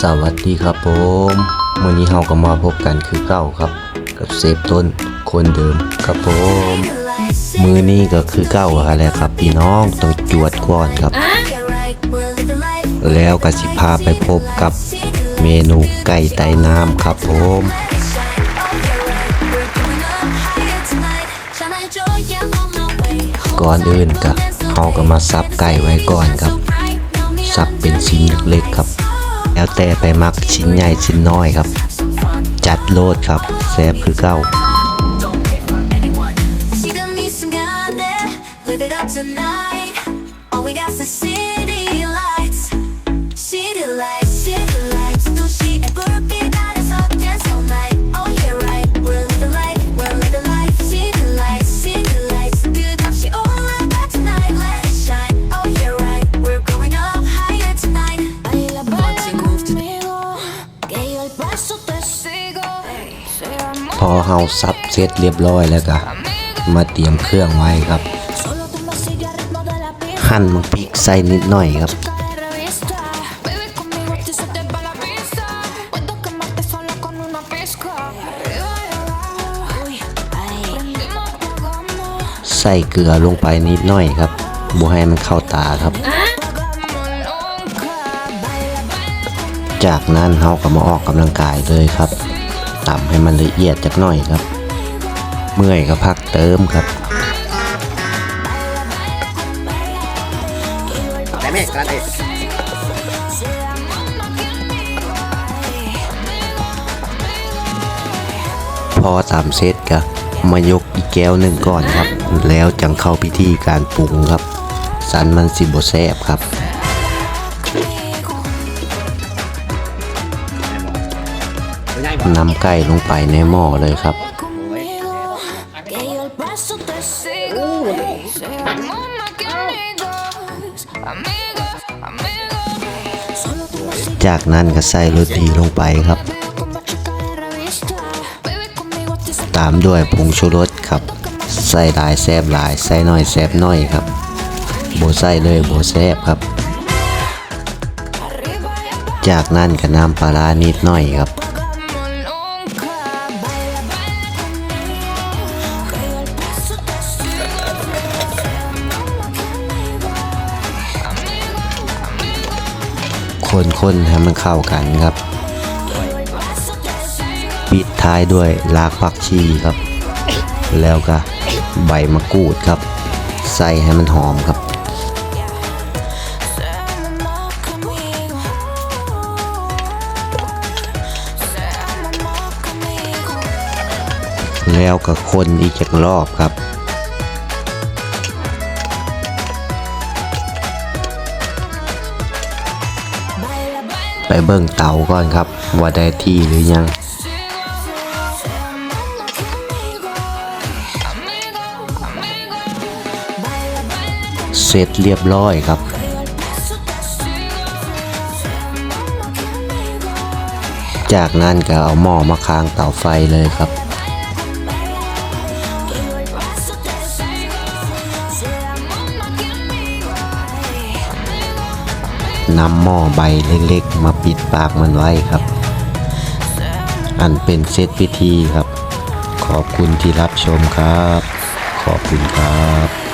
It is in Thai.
สวัสดีครับผมวันนี้เราก็มาพบกันคือเก้าครับ กับเซฟต้นคนเดิมครับผม มือนี้ก็คือเก้าอะไรครับ พี่น้องต้องจวดก่อนครับ แล้วก็สิพาไปพบกับเมนูไก่ไตน้ำครับผมก่อนอื่นก็เขาก็มาซับไก่ไว้ก่อนครับ ซับเป็นชิ้นเล็กๆครับ แล้วแต่ไปมักชิ้นใหญ่ชิ้นน้อยครับ จัดโลดครับแซ่บคือเก้า Live it up tonight. All we got's the city lights. City lights, พอเฮาซับเซตเรียบร้อยแล้วก็มาเตรียมเครื่องไว้ครับ หั่นมังพริกใส่นิดหน่อยครับ ใส่เกลือลงไปนิดหน่อยครับบัให้มันเข้าตาครับ จากนั้นเขาก็มาออกกำลังกายเลยครับ ตำให้มันละเอียดจักหน่อยครับ เมื่อยก็พักเติมครับแต่แม่กระเด็ดพอตามเซตก็มายกอีกแก้วหนึ่งก่อนครับ แล้วจังเข้าพิธีการปรุงครับ สันมันสิบแซบครับ นำไก่ลงไปในหม้อเลยครับ จากนั้นก็ใส่โรตีลงไปครับ ตามด้วยผงชูรสครับ ใส่ลายแซบลาย ใส่น้อยแซบน้อยครับโบใส่เลยโบแซบครับ จากนั้นก็น้ำปลาร้านิดหน่อยครับ คนๆให้มันเข้ากันครับปิดท้ายด้วยรากผักชีครับ แล้วก็ใบมะกรูดครับ ใส่ให้มันหอมครับแล้วก็คนอีกจักรอบครับ ไปเบิ่งเตาก่อนครับ ว่าได้ที่หรือยัง เสร็จเรียบร้อยครับ จากนั้นก็เอาหม้อมาค้างเตาไฟเลยครับ นำหม้อใบเล็กๆ มาปิดปากมันไว้ครับ อันเป็นเซตพิธีครับ ขอบคุณที่รับชมครับ ขอบคุณครับ